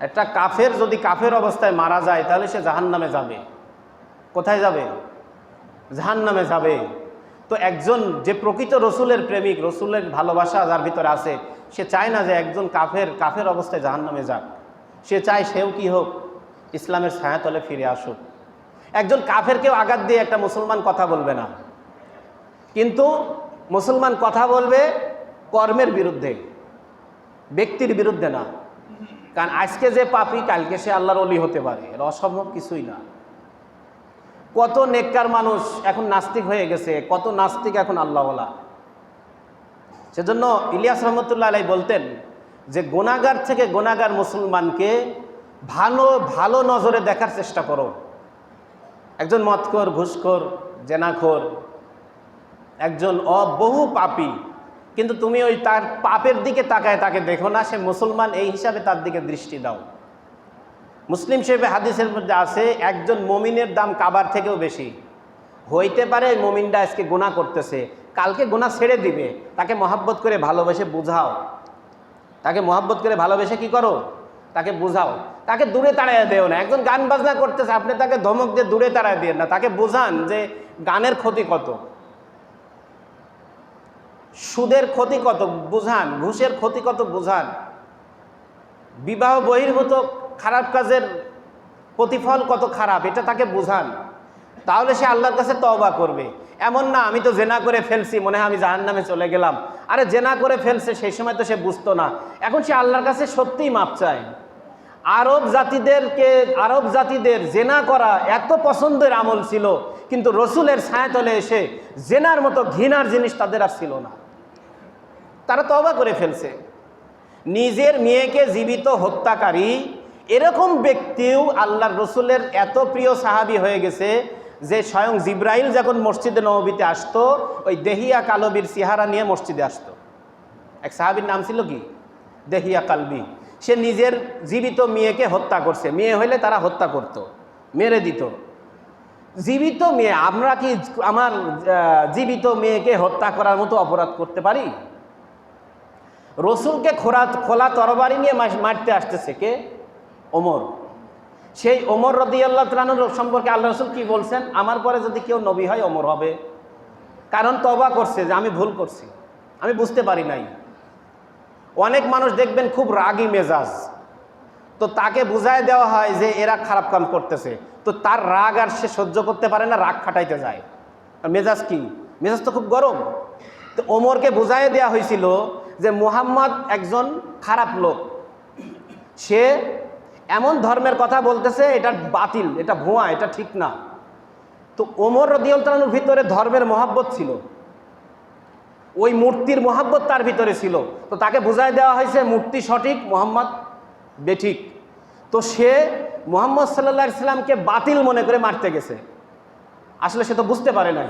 একটা কাফের যদি কাফের অবস্থায় মারা যায়, তাহলে সে জাহান নামে যাবে। কোথায় যাবে? জাহান নামে যাবে। তো একজন যে প্রকৃত রসুলের প্রেমিক, রসুলের ভালোবাসা যার ভিতরে আছে, সে চায় না যে একজন কাফের কাফের অবস্থায় জাহান নামে যাক। সে চায় সেও কি হোক, ইসলামের ছায়াতলে ফিরে আসুক। একজন কাফেরকেও আঘাত দিয়ে একটা মুসলমান কথা বলবে না। কিন্তু মুসলমান কথা বলবে কর্মের বিরুদ্ধে, ব্যক্তির বিরুদ্ধে না। কারণ আজকে যে পাপি, কালকে সে আল্লাহর অলি হতে পারে। এর অসম্ভব কিছুই না। কত নেককার মানুষ এখন নাস্তিক হয়ে গেছে, কত নাস্তিক এখন আল্লাহওয়ালা। সেজন্য ইলিয়াস রহমতুল্লাহ আলাই বলতেন যে, গোনাগার থেকে গোনাগার মুসলমানকে ভালো ভালো নজরে দেখার চেষ্টা করো। একজন মতকর ঘুষখোর, জেনাখোর, একজন অবহু পাপী কিন্তু তুমি ওই তার পাপের দিকে তাকায় তাকে দেখো না, সে মুসলমান, এই হিসাবে তার দিকে দৃষ্টি দাও। মুসলিম শরীফে হাদিসের মধ্যে আছে, একজন মমিনের দাম কাবার থেকেও বেশি। হইতে পারে ওই মমিনটা আজকে গুণা করতেছে, কালকে গুণা ছেড়ে দিবে, তাকে মহাব্বত করে ভালোবেসে বুঝাও। তাকে মহাব্বত করে ভালোবেসে কি করো? তাকে বুঝাও। তাকে দূরে তাড়াইয়া দেও না। একজন গান বাজনা করতেছে, আপনি তাকে ধমক দিয়ে দূরে তাড়াই দিয়ে না। তাকে বোঝান যে গানের ক্ষতি কত। সুদের ক্ষতি কত বুঝান, ঘুষের ক্ষতি কত বুঝান? বিবাহ বহির্ভূত খারাপ কাজের প্রতিফল কত খারাপ, এটা তাকে বুঝান। তাহলে সে আল্লাহর কাছে তওবা করবে। এমন না, আমি তো জেনা করে ফেলছি, মনে হয় আমি জাহান নামে চলে গেলাম। আরে জেনা করে ফেলছে, সেই সময় তো সে বুঝতো না। এখন সে আল্লাহর কাছে সত্যিই মাপ চায়। আরব জাতিদেরকে, আরব জাতিদের জেনা করা এত পছন্দের আমল ছিল, কিন্তু রসুলের ছায়াতলে এসে জেনার মতো ঘৃণার জিনিস তাদের আর ছিল না। তারা তবা করে ফেলছে। নিজের মেয়েকে জীবিত হত্যাকারী, এরকম ব্যক্তিও আল্লাহর রসুলের এত প্রিয় সাহাবি হয়ে গেছে যে স্বয়ং জিব্রাইল যখন মসজিদে নবীতে আসতো, ওই দেহিয়া কালবির সিহারা নিয়ে মসজিদে আসতো। এক সাহাবির নাম ছিল কি? দেহিয়া কালবি। সে নিজের জীবিত মেয়েকে হত্যা করছে। মেয়ে হইলে তারা হত্যা করত, মেরে দিত। জীবিত মেয়ে, আমরা কি আমার জীবিত মেয়েকে হত্যা করার মতো অপরাধ করতে পারি? রসুলকে খোলা খোলা তরবারি নিয়ে মারতে আসতেছে কে? ওমর। সেই ওমর রদি আল্লাহ তালানুর সম্পর্কে আল্লাহ রসুল কি বলছেন? আমার পরে যদি কেউ নবী হয়, ওমর হবে। কারণ তবা করছে যে আমি ভুল করছি। আমি বুঝতে পারি নাই। অনেক মানুষ দেখবেন খুব রাগী মেজাজ। তো তাকে বুঝায় দেওয়া হয় যে এরা খারাপ কাম করতেছে। তো তার রাগ আর সে সহ্য করতে পারে না, রাগ খাটাইতে যায়। মেজাজ কি? মেজাজ তো খুব গরম। তো ওমরকে বুঝাই দেওয়া হয়েছিল যে মুহাম্মদ একজন খারাপ লোক। সে এমন ধর্মের কথা বলতেছে, এটা বাতিল, এটা ভুয়া, এটা ঠিক না। তো ওমর রদিউল তালানুর ভিতরে ধর্মের মহাব্বত ছিল। ওই মূর্তির মহাব্বত তার ভিতরে ছিল। তো তাকে বুঝাই দেওয়া হয়েছে, মূর্তি সঠিক, মোহাম্মদ বেঠিক। তো সে মোহাম্মদ সাল্লাহ ইসলামকে বাতিল মনে করে মারতে গেছে। আসলে সে তো বুঝতে পারে নাই।